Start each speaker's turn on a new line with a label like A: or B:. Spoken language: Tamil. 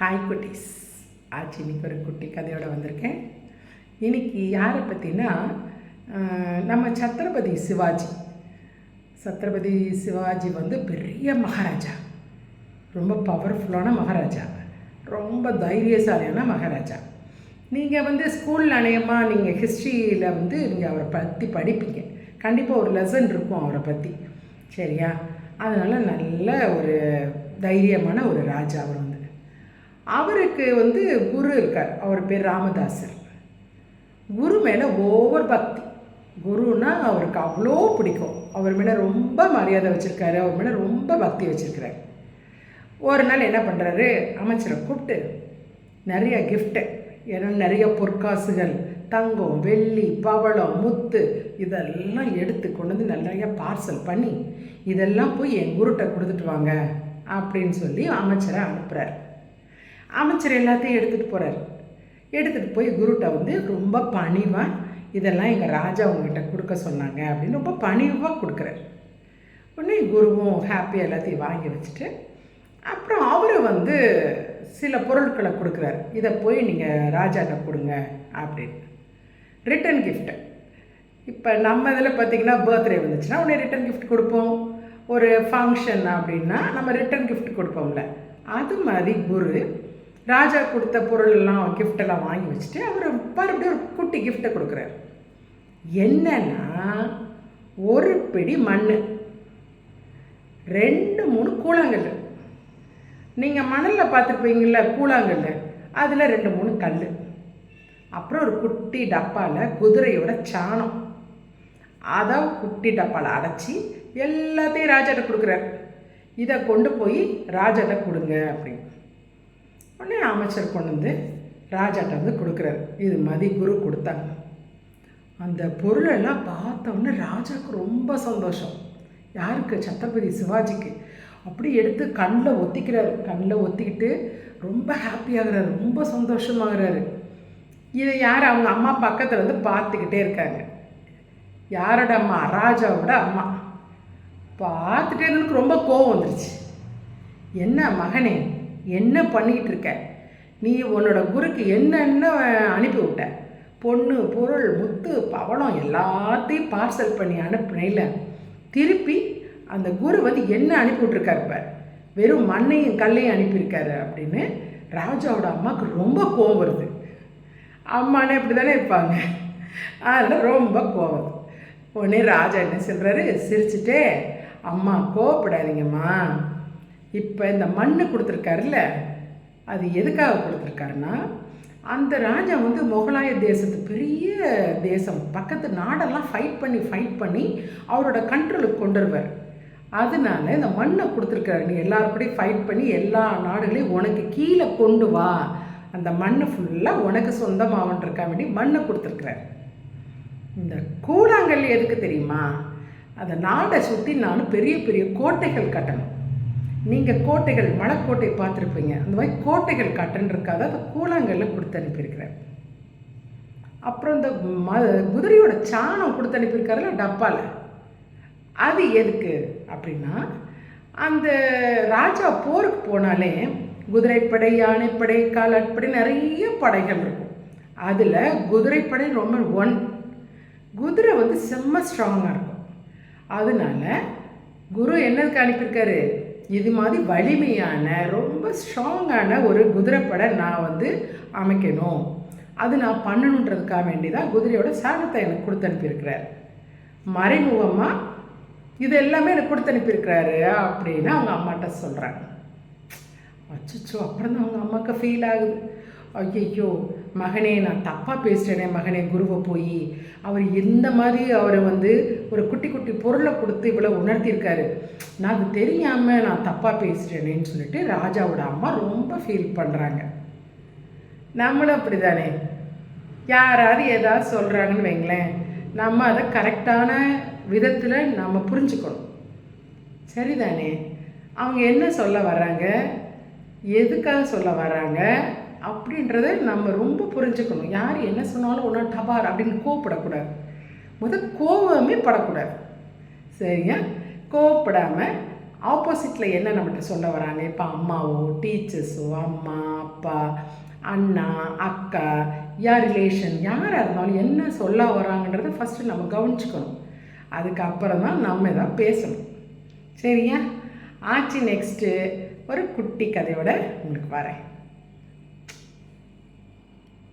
A: ஹாய் குட்டீஸ். ஆச்சு இன்னைக்கு ஒரு குட்டி கதையோடு வந்திருக்கேன். இன்னைக்கு யாரை பற்றினா நம்ம சத்ரபதி சிவாஜி. சத்ரபதி சிவாஜி வந்து பெரிய மகாராஜா. ரொம்ப பவர்ஃபுல்லான மகாராஜா. ரொம்ப தைரியசாலியான மகாராஜா. நீங்கள் வந்து ஸ்கூல் நிலையமாக நீங்கள் ஹிஸ்ட்ரியில் வந்து நீங்கள் அவரை பற்றி படிப்பீங்க. கண்டிப்பாக ஒரு லெசன் இருக்கும் அவரை பற்றி சரியா? அதனால் நல்ல ஒரு தைரியமான ஒரு ராஜா அவர் வந்து. அவருக்கு வந்து குரு இருக்கார். அவர் பேர் ராமதாசர். குரு மேலே ஓவர் பக்தி. குருன்னா அவருக்கு அவ்வளோ பிடிக்கும். அவர் மேலே ரொம்ப மரியாதை வச்சுருக்காரு. அவர் மேலே ரொம்ப பக்தி வச்சுருக்கிறார். ஒரு நாள் என்ன பண்ணுறாரு அமைச்சரை கூப்பிட்டு நிறைய கிஃப்ட்டு ஏன்னா நிறைய பொற்காசுகள் தங்கம் வெள்ளி பவளம் முத்து இதெல்லாம் எடுத்து கொண்டு வந்து நிறைய பார்சல் பண்ணி இதெல்லாம் போய் என் குருட்ட கொடுத்துட்டு வாங்க. அப்படின்னு சொல்லி அமைச்சரை அனுப்புகிறார் அமைச்சர் எல்லாத்தையும் எடுத்துகிட்டு போகிறார் எடுத்துகிட்டு போய் குருட்ட வந்து ரொம்ப பணிவாக இதெல்லாம் எங்கள் ராஜா உங்ககிட்ட கொடுக்க சொன்னாங்க அப்படின்னு ரொம்ப பணிவாக கொடுக்குறாரு. உடனே குருவும் ஹாப்பியாக எல்லாத்தையும் வாங்கி வச்சுட்டு அப்புறம் அவர் வந்து சில பொருட்களை கொடுக்குறாரு. இதை போய் நீங்கள் ராஜாட்ட கொடுங்க அப்படின்னு. ரிட்டன் கிஃப்ட்டு இப்போ நம்ம இதில் பார்த்திங்கன்னா பர்த்டே வந்துச்சுன்னா உடனே ரிட்டன் கிஃப்ட் கொடுப்போம். ஒரு ஃபங்க்ஷன் அப்படின்னா நம்ம ரிட்டன் கிஃப்ட் கொடுப்போம்ல. அது மாதிரி குரு ராஜா கொடுத்த பொருள் எல்லாம் கிஃப்டெல்லாம் வாங்கி வச்சுட்டு அவர் மறுபடியும் ஒரு குட்டி கிஃப்ட்டை கொடுக்குறாரு. என்னன்னா ஒரு பிடி மண் ரெண்டு மூணு கூழாங்கல் நீங்கள் மணலில் பார்த்துருப்பீங்கள கூழாங்கல் அதில் ரெண்டு மூணு கல் அப்புறம் ஒரு குட்டி டப்பாவில் குதிரையோட சாணம். அதை குட்டி டப்பாவில் அடைச்சி எல்லாத்தையும் ராஜாட்ட கொடுக்குறார். இதை கொண்டு போய் ராஜாட்ட கொடுங்க அப்படின்னு. உடனே அமைச்சர் கொண்டு வந்து ராஜாட்ட வந்து கொடுக்குறாரு. இது மதி குரு கொடுத்தாங்க. அந்த பொருளெல்லாம் பார்த்தோன்னே ராஜாவுக்கு ரொம்ப சந்தோஷம். யாருக்கு? சத்ரபதி சிவாஜிக்கு. அப்படி எடுத்து கண்ணில் ஒத்திக்கிறாரு. கண்ணில் ஒத்திக்கிட்டு ரொம்ப ஹாப்பியாகிறாரு ரொம்ப சந்தோஷமாகிறாரு. இதை யார் அவங்க அம்மா பக்கத்தில் வந்து பார்த்துக்கிட்டே இருக்காங்க. யாரோட அம்மா? ராஜாவோட அம்மா. பார்த்துட்டே இருந்ததுக்கு ரொம்ப கோவம் வந்துருச்சு. என்ன மகனே? என்ன பண்ணிக்கிட்டு இருக்க? நீ உன்னோட குருக்கு என்னென்ன அனுப்பி விட்ட? பொண்ணு பொருள் முத்து பவளம் எல்லாத்தையும் பார்சல் பண்ணி அனுப்புனையில் திருப்பி அந்த குரு வந்து என்ன அனுப்பி விட்ருக்காரு பார்? வெறும் மண்ணையும் கல்லையும் அனுப்பியிருக்காரு அப்படின்னு ராஜாவோட அம்மாவுக்கு ரொம்ப கோவம் வருது. அம்மானே இப்படி தானே இருப்பாங்க. அதில் ரொம்ப கோவம் உடனே ராஜா என்ன சொல்கிறாரு சிரிச்சுட்டே அம்மா கோவப்படாதீங்கம்மா. இப்போ இந்த மண் கொடுத்துருக்காருல்ல அது எதுக்காக கொடுத்துருக்காருன்னா அந்த ராஜா வந்து முகலாய தேசத்து பெரிய தேசம். பக்கத்து நாடெல்லாம் ஃபைட் பண்ணி ஃபைட் பண்ணி அவரோட கண்ட்ரோலுக்கு கொண்டு வருவார். அதனால இந்த மண்ணை கொடுத்துருக்காரு. நீ எல்லாருக்கூடையும் ஃபைட் பண்ணி எல்லா நாடுகளையும் உனக்கு கீழே கொண்டு வா. அந்த மண்ணை ஃபுல்லாக உனக்கு சொந்தமாகன்றக்கா வேண்டி மண்ணை கொடுத்துருக்குறாரு. இந்த கூழாங்கல் எதுக்கு தெரியுமா? அந்த நாடை சுற்றி நான் பெரிய பெரிய கோட்டைகள் கட்டணும். நீங்கள் கோட்டைகள் மலைக்கோட்டை பார்த்துருப்பீங்க. அந்த மாதிரி கோட்டைகள் கட்டன்றக்காக அந்த கூழாங்கல்ல கொடுத்து அனுப்பியிருக்கிறேன். அப்புறம் இந்த ம குதிரையோட சாணம் கொடுத்து அனுப்பியிருக்காருல டப்பாவில் அது எதுக்கு அப்படின்னா அந்த ராஜா போருக்கு போனாலே குதிரைப்படை யானைப்படை காலாட்படை நிறைய படைகள் இருக்கும். அதில் குதிரைப்படை ரொம்ப ஒன் குதிரை வந்து செம்ம ஸ்ட்ராங்காக இருக்கும். அதனால குரு என்னதுக்கு அனுப்பியிருக்காரு? இது மாதிரி வலிமையான ரொம்ப ஸ்ட்ராங்கான ஒரு குதிரைப்படை நான் வந்து அமைக்கணும். அது நான் பண்ணணுன்றதுக்காக வேண்டி தான் குதிரையோட சாணத்தை எனக்கு கொடுத்து அனுப்பியிருக்கிறார் மறைமுகமாக இது எல்லாமே எனக்கு கொடுத்து அனுப்பியிருக்கிறாரு அப்படின்னு அவங்க அம்மாட்ட சொல்கிறாங்க அச்சோ அப்புறம் தான் அவங்க அம்மாவுக்கு ஃபீல் ஆகுது. ஐயையோ மகனே நான் தப்பாக பேசிட்டேனே மகனே குருவை போய். அவர் எந்த மாதிரி அவரை வந்து ஒரு குட்டி குட்டி பொருளை கொடுத்து இவ்வளோ உணர்த்தியிருக்காரு. நான் அது தெரியாமல் நான் தப்பாக பேசிட்டேனேன்னு சொல்லிட்டு ராஜாவோட அம்மா ரொம்ப ஃபீல் பண்ணுறாங்க நம்மளும் அப்படி தானே யாராவது ஏதாவது சொல்கிறாங்கன்னு வைங்களேன் நம்ம அதை கரெக்டான விதத்தில் நம்ம புரிஞ்சுக்கணும். சரிதானே? அவங்க என்ன சொல்ல வர்றாங்க? எதுக்காக சொல்ல வராங்க அப்படின்றத நம்ம ரொம்ப புரிஞ்சுக்கணும். யார் என்ன சொன்னாலும் ஒன்றா டபார் அப்படின்னு கோவப்படக்கூடாது. முதல் கோவமே படக்கூடாது. சரியா? கோவப்படாமல் ஆப்போசிட்டில் என்ன நம்மகிட்ட சொல்ல வராங்க? இப்போ அம்மாவோ டீச்சர்ஸோ அம்மா அப்பா அண்ணா அக்கா யார் ரிலேஷன் யாராக இருந்தாலும் என்ன சொல்ல வராங்கன்றதை ஃபஸ்ட்டு நம்ம கவனிச்சுக்கணும். அதுக்கப்புறம் தான் நம்ம தான் பேசணும். சரியா? ஆச்சு நெக்ஸ்ட்டு ஒரு குட்டி கதையோட உங்களுக்கு வரேன்.